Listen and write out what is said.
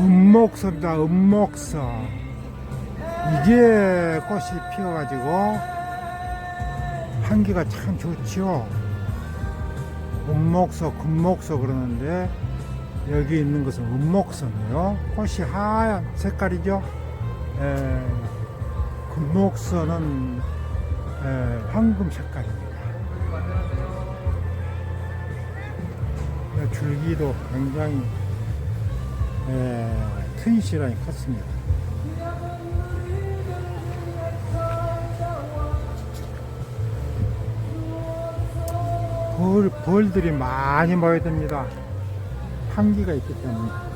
은목서입니다. 은목서. 이제 꽃이 피어가지고 향기가 참 좋지요. 은목서, 금목서 그러는데 여기 있는 것은 은목서네요. 꽃이 하얀 색깔이죠. 에, 금목서는 에, 황금 색깔입니다. 줄기도 굉장히 에, 튼실하게 컸습니다. 벌, 벌들이 많이 모여듭니다. 향기가 있기 때문에.